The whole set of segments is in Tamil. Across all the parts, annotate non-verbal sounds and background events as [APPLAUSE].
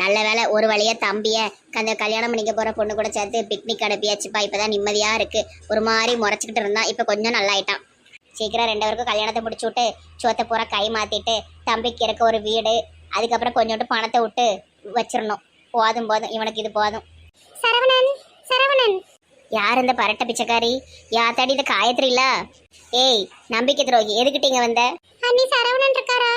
நல்ல வேளை ஒரு வழியா தம்பிய அந்த கல்யாணம் பண்ணிக்க போற பொண்ணு கூட சேர்த்து பிக்னிக் அனுப்பியாச்சுப்பா. இப்பதான் நிம்மதியா இருக்கு. ஒரு மாதிரி முறைச்சிக்கிட்டு இருந்தான். இப்ப கொஞ்சம் நல்லாயிட்டான். சீக்கிரம் ரெண்டு பேருக்கும் கல்யாணத்தை முடிச்சு விட்டு சோத்தை பூரா கை மாத்திட்டு தம்பிக்கு இருக்க ஒரு வீடு அதுக்கப்புறம் கொஞ்சோண்டு பணத்தை விட்டு வச்சிடணும். போதும் போதும். இவனுக்கு இது போதும். சரவணன் சரவணன். யார் இந்த பரட்ட பிச்சைக்காரி? யாத்தாடி இந்த காயத்ரி இல்ல ஏய் நம்பிக்கை துரோகி எதுக்கிட்ட இங்க வந்த? அண்ணி சரவணன் இருக்காரா?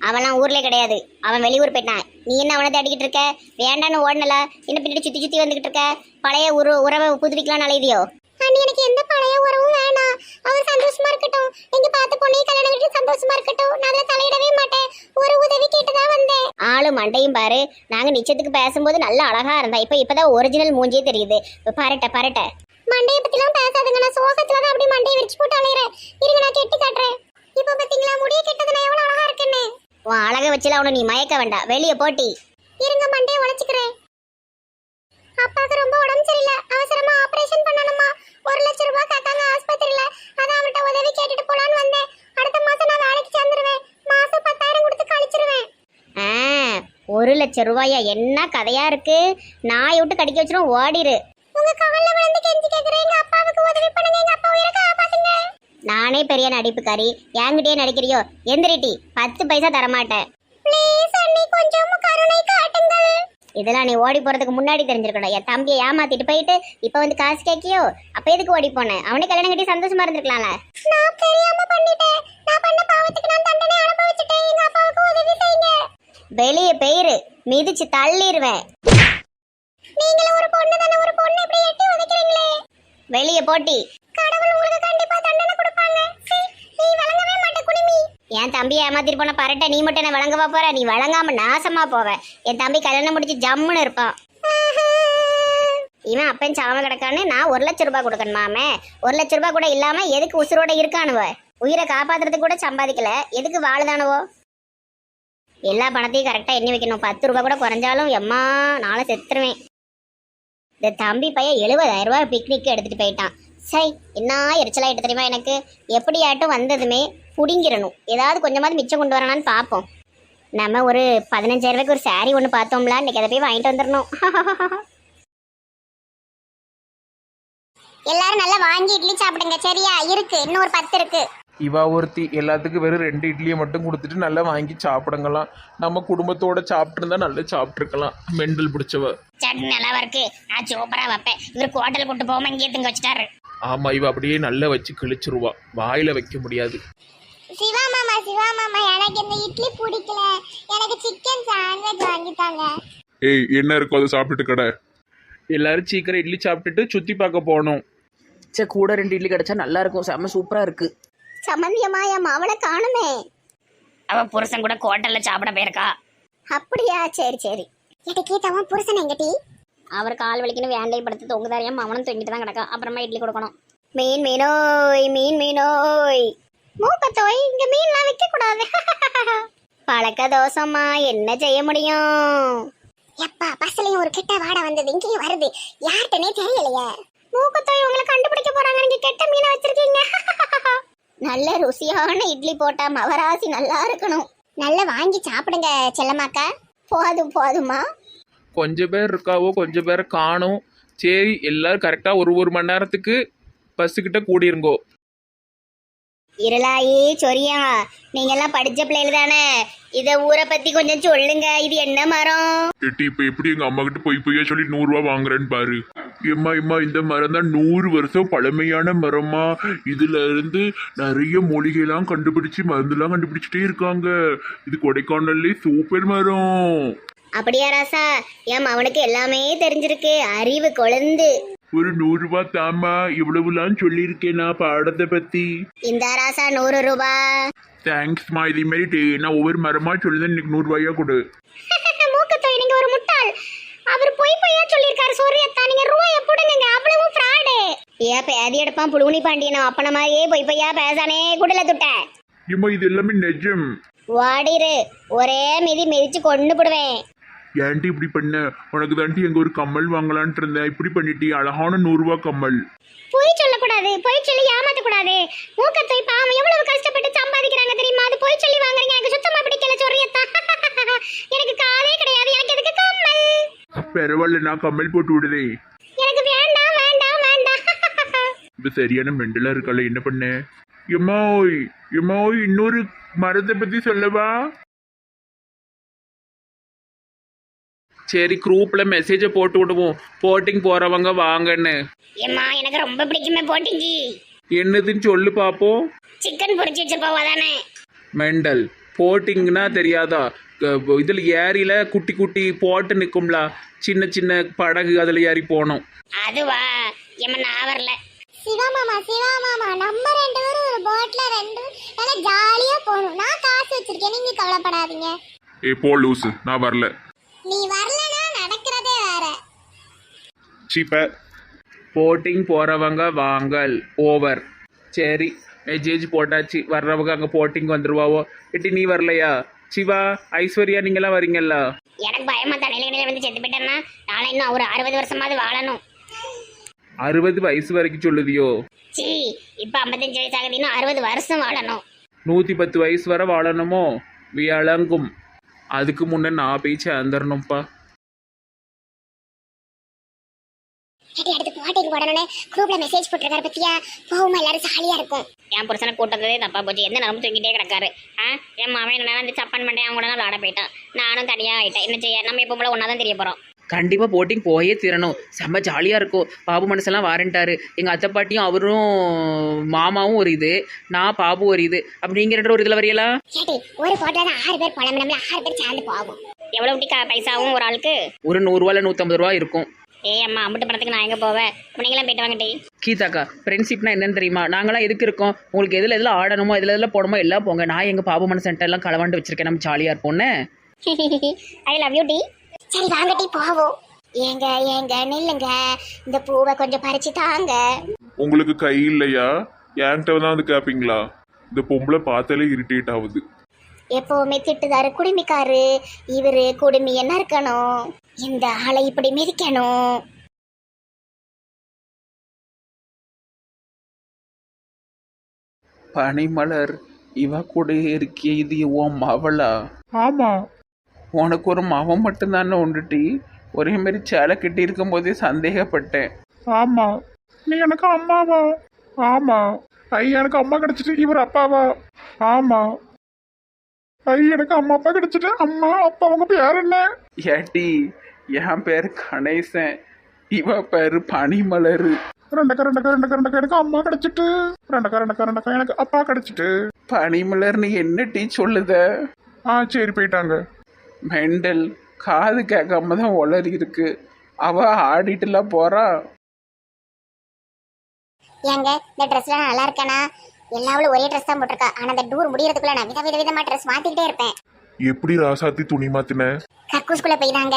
அவன்லாம் ஊர்ல கிடையாது. அவன் வெளியூர் போயிட்டான். நீ என்ன அவனை தேடிக்கிட்டு இருக்க? வேண்டான்னு ஓடனல. என்ன பின்னாடி சுத்தி சுத்தி வந்துகிட்டு இருக்க? பழைய உரு உறவை புதுப்பிக்கலாம் அலையுதியோ? அண்ணி எனக்கு எந்த பழைய உறவும் வேணாம். அவர் சந்தோஷமா இருக்கட்டும். நீங்க பார்த்து பொண்ணை கல்யாணம் கட்டி சந்தோஷமா இருக்கட்டும். நான் அதுல தலையிடவே மாட்டேன். ஒரு உதவி கேட்டுதான் வந்தேன். ஆளு மண்டையும் பாரு. நாங்க நிச்சயத்துக்கு பேசும்போது நல்ல அழகா இருந்தா. இப்ப இப்பதான் ஒரிஜினல் மூஞ்சியே தெரியுது. பரட்ட பரட்ட. மண்டைய பத்திலாம் பேசாதுங்க. நான் சோகத்துல தான் அப்படியே மண்டையை விரிச்சு போட்டு அலையறேன். இருங்க நான் கெட்டி காட்டுறேன். இப்ப பாத்தீங்களா? முடிய கெட்டது நான் எவ்வளவு அழகா இருக்கேன்னு. உன் அழக வச்சுல அவனை நீ மயக்க வேண்டாம். வெளிய போட்டி இருங்க மண்டையை உடைச்சுக்கிறேன். அப்பாக்கு ரொம்ப உடம்பு சரியில்லை. அவசரமா ஆபரேஷன் பண்ணணுமா? ஒரு லட்சம் ரூபாய் கேட்டாங்க ஆஸ்பத்திரியில. அதான் அவன்கிட்ட உதவி கேட்டுட்டு போலான்னு வந்தேன். அடுத்த மாசம் நான் வேலைக்கு சேர்ந்துருவேன். மாசம் பத்தாயிரம் கொடுத்து கழிச்சிருவேன். ஒரு லட்சம் ரூபாயா? என்ன கதையா இருக்கு? நாய் விட்டு கடிக்க வச்சிரும் ஓடிரு உங்க கால்ல விழுந்து கெஞ்சி கேக்குறேன் எங்க அப்பாவுக்கு உதவி பண்ணுங்க எங்க அப்பா உயிரை காப்பாத்துங்க நானே பெரிய நடிப்புக்காரி. என்கிட்டயே நடிக்கிறியோ? எந்திரிட்டி பத்து பைசா தரமாட்டேன். இதெல்லாம் நீ ஓடி போறதுக்கு முன்னாடி தெரிஞ்சிருக்கணும். என் தம்பியை ஏமாத்திட்டு போயிட்டு இப்ப வந்து காசு கேக்கியோ அப்ப எதுக்கு ஓடி போனேன்? அவனே கல்யாணம் கட்டி சந்தோஷமா இருந்திருக்கலாம்ல. நான் தெரியாம பண்ணிட்டேன். நான் பண்ண பாவத்துக்கு நான் தண்டனை அனுபவிச்சிட்டேன். எங்க அப்பாவுக்கு உதவி செய்யுங்க. வெளிய பெயிரு. மிதிச்சு தள்ளிடுவேன் நீங்களும் ஒரு பொண்ணு தானே. ஒரு பொண்ணு இப்படி எட்டி உதைக்கிறீங்களே. வெளியே போட்டி. கடவுள் உங்களுக்கு கண்டிப்பா தண்டனை கொடுப்பாங்க. நீ வழங்கவே மாட்ட குனிமி என் தம்பியை ஏமாத்திட்டு போன பரட்ட நீ மட்டும் என்ன வழங்கவா போற? நீ வழங்காம நாசமா போவ. என் தம்பி கல்யாணம் முடிச்சு ஜம்முன்னு இருப்பான். இவன் அப்பன் சாம கிடக்கான்னு நான் ஒரு லட்ச ரூபாய் கொடுக்கணுமாமே ஒரு லட்ச ரூபாய் கூட இல்லாம எதுக்கு உசுரோட இருக்கானுவ? உயிரை காப்பாத்துறதுக்கு கூட சம்பாதிக்கல. எதுக்கு வாழுதானுவோ? எல்லா பணத்தையும் கரெக்டாக எண்ணி வைக்கணும். பத்து ரூபாய் கூட குறைஞ்சாலும் எம்மா நாளை செத்துருவேன். இந்த தம்பி பையன் எழுபதாயிரம் ரூபாய் பிக்னிக் எடுத்துகிட்டு போயிட்டான். சை என்ன எடுத்து தெரியுமா எனக்கு? எப்படியாட்டும் வந்ததுமே புடிங்கிடணும். ஏதாவது கொஞ்சமாவது மிச்சம் கொண்டு வரலான்னு பார்ப்போம். நம்ம ஒரு பதினஞ்சாயிரம் ரூபாய்க்கு ஒரு சாரீ ஒன்று பார்த்தோம்ல இன்னைக்கு அதை போய் வாங்கிட்டு வந்துடணும். [LAUGHS] எல்லாரும் நல்லா வாங்கி இட்லி சாப்பிடுங்க. சரியா? இருக்கு. இன்னும் ஒரு பத்து இருக்கு. இவா ஒருத்தி எல்லாத்துக்கும் வெறும் ரெண்டு இட்லியை மட்டும் கொடுத்துட்டு நல்லா வாங்கி சாப்பிடுங்கலாம். நம்ம குடும்பத்தோட சாப்பிட்டுருந்தா நல்லா சாப்பிட்ருக்கலாம் மெண்டல் பிடிச்சவ. சட்னி நல்லா இருக்கு நான் சூப்பரா வைப்பேன். இவர் ஹோட்டல் கூட்டு போகாம இங்கே திங்க வச்சுட்டாரு. ஆமா இவ அப்படியே நல்லா வச்சு கிழிச்சிருவா. வாயில வைக்க முடியாது. சிவா மாமா சிவா மாமா எனக்கு இந்த இட்லி பிடிக்கல. எனக்கு சிக்கன் சாண்ட்விச் வாங்கி தாங்க. ஏய் என்ன இருக்கோ அதை சாப்பிட்டுட்டு கடை. எல்லாரும் சீக்கிரம் இட்லி சாப்பிட்டுட்டு சுத்தி பார்க்க போகணும். சே கூட ரெண்டு இட்லி கிடைச்சா நல்லா இருக்கும். செம்ம சூப்பரா இருக்கு. சம்மந்தியம்மா என் மாவளை காணுமே. அவ புருஷன் கூட ஹோட்டல்ல சாப்பிட போயிருக்கா. அப்படியா? சரி சரி. எட்டு கீதாவும் புருஷன் எங்கடி அவர் கால் வலிக்குன்னு வேண்டை படுத்து தொங்குதாரியா அவனும் தொங்கிட்டு தான் கிடக்கான். அப்புறமா இட்லி கொடுக்கணும். மீன் மீனோய் மீன் மீனோய். மூக்கத்தோய் இங்க மீன்லாம் விற்க கூடாது [LAUGHS] பழக்க தோசம்மா என்ன செய்ய முடியும்? எப்பா பஸ்லயும் ஒரு கெட்ட வாடை வந்தது இங்கேயும் வருது. யார்கிட்டனே தெரியலையே. மூக்கத்தோய் உங்களை கண்டுபிடிக்க போறாங்க நீங்க கெட்ட மீனை வச்சிருக்கீங்க நல்ல ருசியான இட்லி போட்டா மவராசி நல்லா இருக்கணும். நல்லா வாங்கி சாப்பிடுங்க செல்லமாக்கா போதும் போதுமா கொஞ்சம் பேர் இருக்காவோ கொஞ்சம் பேரை காணும். சரி எல்லாரும் கரெக்டாக ஒரு ஒரு மணி நேரத்துக்கு பஸ்ஸுக்கிட்ட கூடிருங்கோ. இருளாயி சொரியா. நீங்க எல்லாம் படிச்ச பிள்ளைகள் தானே. இத ஊரை பத்தி கொஞ்சம் சொல்லுங்க. இது என்ன மரம்? எட்டி இப்ப எப்படி எங்க அம்மா கிட்ட போய் பொய்யா சொல்லி நூறு ரூபா வாங்குறேன்னு பாரு. எம்மா எம்மா இந்த மரம் தான் நூறு வருஷம் பழமையான மரமா இதுல இருந்து நிறைய மூலிகைலாம் கண்டுபிடிச்சு மருந்துலாம் கண்டுபிடிச்சிட்டே இருக்காங்க. இது கொடைக்கானல்லே சூப்பர் மரம். அப்படியா ராசா? ஏன் அவனுக்கு எல்லாமே தெரிஞ்சிருக்கு. அறிவு கொழுந்து. ஒரு நூறு ரூபா தாமா இவ்வளவுலாம் சொல்லியிருக்கேன் நான் பாடத்தை பத்தி. இந்த ராசா நூறு ரூபா? தேங்க்ஸ்மா இதே மாதிரி டே- நான் ஒவ்வொரு மரமா சொல்லுதான் எனக்கு நூறு ரூபாயா கொடு. [LAUGHS] மூக்கத்தோய் நீங்க ஒரு முட்டாள். அவர் பொய் பொய்யா சொல்லியிருக்காரு. சூரியத்தா நீங்க ரூபாய போடுங்க அவ்வளவு ஃப்ராடு ஏன் பேதி எடுப்பான் புழுகுனி பாண்டியனும் அப்பன மாதிரியே பொய் பொய்யா பேசானே குடல துட்ட. ஏம்மா இது எல்லாமே நிஜம். வாடிரு. ஒரே மிதி மிதிச்சு கொண்டு போடுவேன் ஏன்டி இப்படி பண்ண? உனக்கு தாண்டி எங்க ஒரு கம்மல் வாங்கலான்ட்டு இருந்தேன். இப்படி பண்ணிட்டி அழகான நூறு ரூபா கம்மல். பொய் சொல்லக்கூடாது. பொய் சொல்லி ஏமாத்த கூடாது மூக்கத்தை பாவம் எவ்வளவு கஷ்டப்பட்டு சம்பாதிக்கிறாங்க தெரியுமா? அது பொய் சொல்லி வாங்குறீங்க. எனக்கு சுத்தமா பிடிக்கல சொல்றியத்தா [LAUGHS] எனக்கு காலே கிடையாது. எனக்கு எதுக்கு கம்மல்? பரவாயில்ல நான் கம்மல் போட்டு விடுதேன் எனக்கு வேண்டாம் வேண்டாம் வேண்டாம். [LAUGHS] இப்ப சரியான மெண்டலா இருக்கல என்ன பண்ண? எம்மாய் எம்மாய் இன்னொரு மரத்தை பத்தி சொல்லவா? சரி குரூப்பில் மெசேஜை போட்டு விடுவோம். போட்டிங் போகிறவங்க வாங்கன்னு. ஏம்மா எனக்கு ரொம்ப பிடிக்குமே போட்டிங்கி என்னதுன்னு சொல்லு பார்ப்போம் சிக்கன் பொரிச்சு வச்சிருப்பாவா தானே மெண்டல். போட்டிங்னா தெரியாதா? இதில் ஏரியில் குட்டி குட்டி போட்டு நிற்கும்ல சின்ன சின்ன படகு அதில் ஏறி போனோம். அதுவா? ஏம்மா நான் வரல. சிவா மாமா சிவா மாமா நம்ம ரெண்டு பேரும் ஒரு போட்ல ரெண்டு நல்லா ஜாலியா போகணும். நான் காசு வச்சிருக்கேன் நீங்க கவலைப்படாதீங்க. ஏ போ லூசு. நான் வரல. நீ வரலனா நடக்கிறதே வேற. சீப்ப போட்டிங் போகிறவங்க வாங்கல் ஓவர் சரி மெசேஜ் போட்டாச்சு வர்றவங்க அங்கே போட்டிங் வந்துருவாவோ? இட்டி நீ வரலையா? சிவா ஐஸ்வர்யா நீங்களாம் வரீங்கல்ல? எனக்கு பயமா தண்ணியில இடையில வந்து செத்து போயிட்டேன்னா நாளை இன்னும் ஒரு அறுபது வருஷமாவது வாழணும். அறுபது வயசு வரைக்கும் சொல்லுதியோ? சீ இப்ப ஐம்பத்தஞ்சு வயசு ஆகுது. இன்னும் அறுபது வருஷம் வாழணும். நூற்றி பத்து வயசு வரை வாழணுமோ? விளங்கும் அதுக்கு முன்னே நான் போய் சேர்ந்துடணும்ப்பா அடுத்து போட்டிங் போடணும்னு குரூப்ல மெசேஜ் போட்டிருக்காரு பத்தியா? போகுமா எல்லாரும் ஜாலியா இருக்கும். என் புருஷனை கூட்டத்ததே தப்பா போச்சு. எந்த நேரமும் தூங்கிட்டே கிடக்காரு? ஆ? என் மாமன் என்ன அந்த சப்பான் பண்ணி அவங்க கூட விளாட போயிட்டான். நானும் தனியா ஆயிட்டேன். என்ன செய்ய? நம்ம எப்போ போல ஒன்னா தான் தெரிய போறோம். கண்டிப்பாக போட்டிங் போயே தீரணும். செம்ம ஜாலியாக இருக்கும். பாபு மனசெல்லாம் வாரண்டாரு எங்கள் அத்தை பாட்டியும் அவரும் மாமாவும் ஒரு இது. நான் பாபு ஒரு இது. அப்படி நீங்கள் ரெண்டு ஒரு இதில் வரையலா ஒரு போட்டோ தான் ஆறு பேர் ஆறு பேர் சேர்ந்து போவோம். கா- பைசாவும் ஒரு ஆளுக்கு? ஒரு நூறுரூவா இல்லை நூற்றம்பது ரூபா இருக்கும். ஏய் அம்மா அம்பிட்டு படத்துக்கு நான் எங்க போவேன்? அப்ப நீங்களாம் போயிட்டு வாங்க டி கீதாக்கா ஃப்ரெண்ட்ஷிப்னா என்னன்னு தெரியுமா? நாங்களாம் எதுக்கு இருக்கோம்? உங்களுக்கு எதில் எதில் ஆடணுமோ எதில் எதில் போடணுமோ எல்லாம் போங்க. நான் எங்கள் பாபு மன சென்டர் எல்லாம் களவாண்டு வச்சிருக்கேன். நம்ம ஜாலியாக இருப்போம்னு. ஐ லவ் யூ டி சரி வாங்க டி போவோம். ஏங்க ஏங்க நில்லுங்க. இந்த பூவை கொஞ்சம் பறிச்சு தாங்க. உங்களுக்கு கை இல்லையா? என்கிட்ட தான் வந்து கேட்பீங்களா இந்த பொம்பளை பார்த்தாலே இரிட்டேட் ஆகுது. எப்பவுமே திட்டுதாரு குடுமிக்காரு. இவரு குடுமி என்ன இருக்கணும்? இந்த ஆளை இப்படி மிதிக்கணும். பனிமலர் இவ கூட இருக்கிய இது உன் மவளா? ஆமா. உனக்கு ஒரு மவன் மட்டும்தானே உண்டுட்டி? ஒரே மாதிரி சேலை கட்டி இருக்கும் போதே சந்தேகப்பட்டேன். ஆமா. நீ எனக்கு அம்மாவா? ஆமா. ஐ எனக்கு அம்மா கிடைச்சிட்டு இவர் அப்பாவா? ஆமா. ஐ எனக்கு அம்மா அப்பா கிடைச்சிட்டு அம்மா அப்பா உங்க பேர் என்ன? ஏட்டி என் பேர் கணேசன். இவ பேரு பனிமலர். ரெண்டக்கா ரெண்டக்கா ரெண்டக்கா ரெண்டக்கா எனக்கு அம்மா கிடைச்சிட்டு. ரெண்டக்கா ரெண்டக்கா ரெண்டக்கா எனக்கு அப்பா கிடைச்சிட்டு. பனிமலர்னு என்ன டீ சொல்லுத? ஆ சரி போயிட்டாங்க. மெண்டல் காது கேட்காம தான் உளறி இருக்கு. அவ ஆடிட்டுலாம் போறா. ஏங்க இந்த ட்ரெஸ்ல நல்லா இருக்கேனா? எல்லாவளும் ஒரே ட்ரெஸ் தான் போட்டிருக்கா. ஆனா இந்த டூர் முடியறதுக்குள்ள நான் வித வித விதமா ட்ரெஸ் மாத்திக்கிட்டே இருப்பேன். எப்படி ராசாத்தி துணி மாத்தின? கக்கூஸ்குள்ள போயிதாங்க.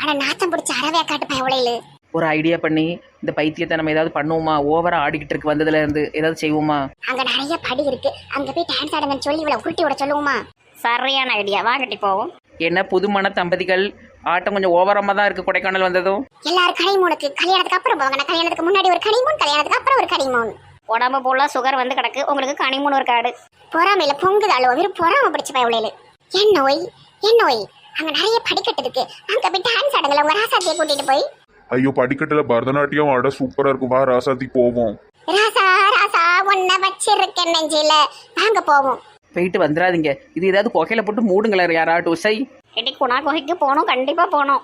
ஆனா நாத்தம் பிடிச்ச அறவே காட்டு பயவுளையில ஒரு ஐடியா பண்ணி இந்த பைத்தியத்தை நம்ம ஏதாவது பண்ணுவோமா? ஓவராக ஆடிக்கிட்டு இருக்கு வந்ததுல இருந்து ஏதாவது செய்வோமா? அங்க நிறைய படி இருக்கு. அங்க போய் டான்ஸ் ஆடுங்கன்னு சொல்லி இவளை உருட்டி விட சொல்லுவோமா? சரியான ஐடியா வாங்கட்டி போவோம். என்ன புதுமண தம்பதிகள்? ஆட்டம் கொஞ்சம் ஓவரமாக தான் இருக்கு கொடைக்கானல் வந்ததும். எல்லாரும் கனிமூனுக்கு கல்யாணத்துக்கு அப்புறம் போவாங்க. நான் கல்யாணத்துக்கு முன்னாடி ஒரு கனிமூன் கல்யாணத்துக்கு அப்புறம் ஒரு கனிமூன். உடம்பு போல சுகர் வந்து கிடக்கு. உங்களுக்கு கனிமூன் ஒரு காடு. பொறாமையில பொங்குது அழுவ. வெறும் பொறாம பிடிச்ச பயவுளையில என் நோய் என் நோய் அங்க நிறைய படிக்கட்டு இருக்கு. அங்க போய் டான்ஸ் ஆடுங்கள உங்க ராசாத்தியை கூட்டிட்டு போய். ஐயோ படிக்கட்டுல பரதநாட்டியம் ஆட சூப்பரா இருக்கும். வா ராசாத்தி போவோம். ராசா ராசா உன்னை வச்சிருக்கேன் நெஞ்சில. வாங்க போவோம். போயிட்டு வந்துடாதீங்க இது ஏதாவது புகையில போட்டு மூடுங்களேன் யாராட்டும் உசை. எட்டி குணா குகைக்கு போகணும் கண்டிப்பா போகணும்.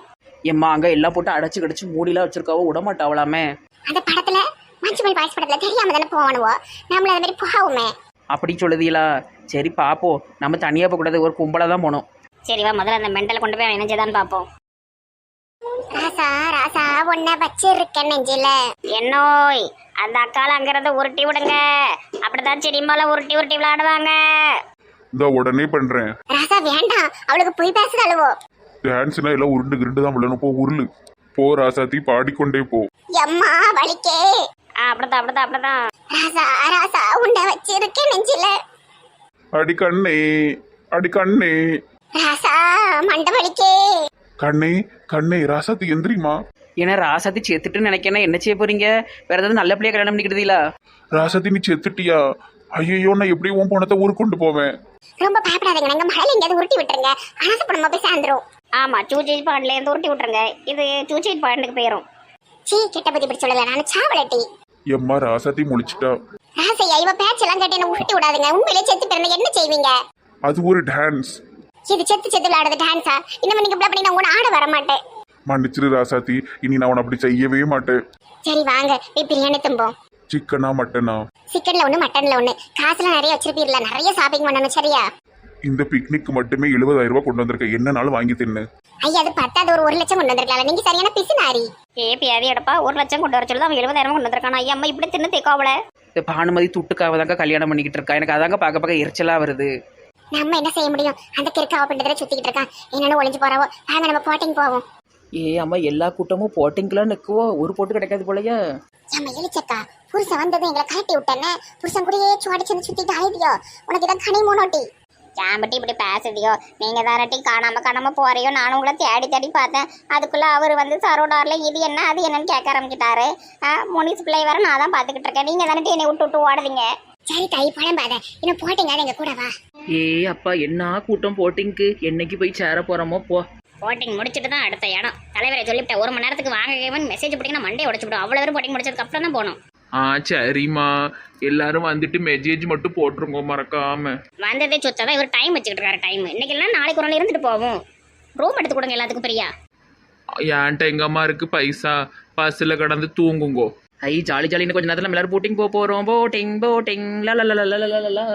எம்மா அங்கே எல்லாம் போட்டு அடைச்சு கடிச்சு மூடிலாம் வச்சிருக்காவோ விடமாட்டாவலாமே அந்த படத்துல மஞ்சுமல் பாய்ஸ் படத்துல தெரியாம தானே போவானுவோ? நம்மள அது மாதிரி போகாவுமே. அப்படி சொல்லுதீங்களா சரி பாப்போம். நம்ம தனியாக போகக்கூடாது ஒரு கும்பலாக தான் போகணும் சரி வா முதல்ல அந்த மெண்டலை கொண்டு போய் இணைஞ்சதான் பார்ப்போம் ராசா ராசா உன்னை வச்சிருக்கேன் நெஞ்சில. என்னோய் அந்த அக்கால அங்கிருந்து உருட்டி விடுங்க. அப்படிதான் செடிமால உருட்டி உருட்டி விளையாடுவாங்க. இந்த உடனே பண்றேன். ராசா வேண்டாம். அவளுக்கு போய் பேசுது அழுவோ டான்ஸ்னா எல்லாம் உருண்டு கிருண்டு தான் விழணும். போ உருளு. போ ராசாத்தி பாடிக்கொண்டே போ. எம்மா வலிக்கே. அப்படிதான் அப்படிதான் அப்படிதான் ராசா ராசா உன்னை வச்சிருக்கேன் நெஞ்சில. அடி கண்ணே அடி கண்ணே. ராசா மண்டை வலிக்கே. கண்ணே கண்ணே ராசாத்தி எந்திரிமா ஏன்னா ராசாத்தி சேர்த்துட்டு நினைக்கிறேன் என்ன செய்ய போறீங்க? வேற ஏதாவது நல்ல பிள்ளைய கல்யாணம் பண்ணிக்கிட்டீங்களா ராசாத்தி நீ செத்துட்டியா ஐயோ நான் எப்படி உன் பணத்தை ஊருக்கு கொண்டு போவேன். ரொம்ப பயப்படாதீங்க. எங்க மழையில எங்கேயாவது உருட்டி விட்டுருங்க. அனாசப்படமா போய் சேர்ந்துரும் ஆமா சூச்சைட் பாயிண்ட்ல இருந்து உருட்டி விட்டுருங்க. இது சூச்சைட் பாயிண்ட்டுக்கு போயிரும். சீ கிட்ட பத்தி இப்படி சொல்லல. நான் சாவலட்டி. எம்மா ராசாத்தி முழிச்சிட்டா. ராசையா இவ பேச்செல்லாம் கேட்டு என்ன உருட்டி விடாதுங்க. உண்மையிலே செத்து பிறந்த என்ன செய்வீங்க? அது ஒரு டான்ஸ் இது செத்து செத்து விளையாடுறது டான்ஸா இன்னும் நீங்க இப்படி பண்ணி நான் உங்களை ஆட வர மாட்டேன் மன்னிச்சிரு ராசாத்தி. இனி நான் உன்னை அப்படி செய்யவே மாட்டேன். சரி வாங்க. போய் பிரியாணி தும்போம். சிக்கனா மட்டனா? சிக்கன்ல ஒண்ணு மட்டன்ல ஒண்ணு. காசுலாம் நிறைய வச்சிருப்பீர்ல. நிறைய ஷாப்பிங் பண்ணணும் சரியா? இந்த பிக்னிக்கு மட்டுமே எழுபதாயிரம் ரூபாய் கொண்டு வந்திருக்கேன். என்னனாலும் வாங்கி தின்னு. ஐயா அது பத்தாது. ஒரு ஒரு லட்சம் கொண்டு வந்திருக்கலாம் நீங்க சரியான பிசுனாரி ஏ பியாதி எடுப்பா ஒரு லட்சம் கொண்டு வர சொல்லி அவன் எழுபதாயிரம் கொண்டு வந்திருக்கானா? ஐயா அம்மா இப்படி தின்னு தேக்காவல இந்த பானுமதி துட்டுக்காக தாங்க கல்யாணம் பண்ணிக்கிட்டு இருக்கா. எனக்கு அதாங்க பார்க்க பார்க்க எரிச்சலாக வருது. நம்ம என்ன செய்ய முடியும்? அந்த கிறுக்காவ பின்றதை சுத்திக்கிட்டு இருக்கான். என்னன்னு ஒளிஞ்சு போறாவோ வாங்க நம்ம போட்டிங் போவோம். ஏ அம்மா எல்லா கூட்டமும் போட்டிங்கெலாம் நிற்குவோ ஒரு போட்டு கிடைக்காது போலயே. ஏம்மா எலிச்சக்கா புருஷன் வந்ததும் எங்களை கழட்டி விட்டேன்னு புருஷன் கூடயே சுவாடிச்சு சுத்திட்டு அழைதியோ? உனக்கு இதான் கனி மூணோட்டி ஏம்பட்டி இப்படி பேசுதியோ? நீங்க தானட்டி காணாம காணாம போறியோ? நானும் உங்களை தேடி தேடி பார்த்தேன். அதுக்குள்ள அவர் வந்து சரோடார்ல இது என்ன? அது என்னன்னு கேட்க ஆரம்பிச்சிட்டாரு. முனிஸ் பிள்ளை வர நான் தான் பாத்துக்கிட்டு இருக்கேன். நீங்க தானே என்னை விட்டு விட்டு ஓடுதீங்க? சரி கை பழம் பாத. இன்னும் போட்டீங்க எங்க கூட வா. ஏ அப்பா என்ன கூட்டம் போட்டிங்க்கு? என்னைக்கு போய் சேர போகிறோமோ போ. போட்டிங் முடிச்சிட்டு தான் அடுத்த இடம். தலைவரை சொல்லிவிட்டேன் ஒரு மணி நேரத்துக்கு வாங்க மெசேஜ் போட்டீங்கன்னா மண்டே உடச்சு விடும் அவ்வளோ பேரும் போட்டிங் முடிச்சதுக்கு அப்புறம் தான் போகணும். ஆ சரிம்மா. எல்லாரும் வந்துட்டு மெசேஜ் மட்டும் போட்டுருங்க மறக்காம. வந்ததே சொத்ததான் இவர் டைம் வச்சுக்கிட்டு இருக்காரு டைம் இன்னைக்கு எல்லாம் நாளைக்கு ஒரு நாள் இருந்துட்டு போவோம். ரூம் எடுத்து கொடுங்க எல்லாத்துக்கும் பிரியா. என்கிட்ட எங்கம்மா இருக்கு பைசா. பஸ்ஸில் கடந்து தூங்குங்கோ. ஐ ஜாலி ஜாலின்னு கொஞ்ச நேரத்தில் எல்லாரும் போட்டிங் போக போகிறோம் போட்டிங் போட்டிங் லா லா லா லா லா லா லா.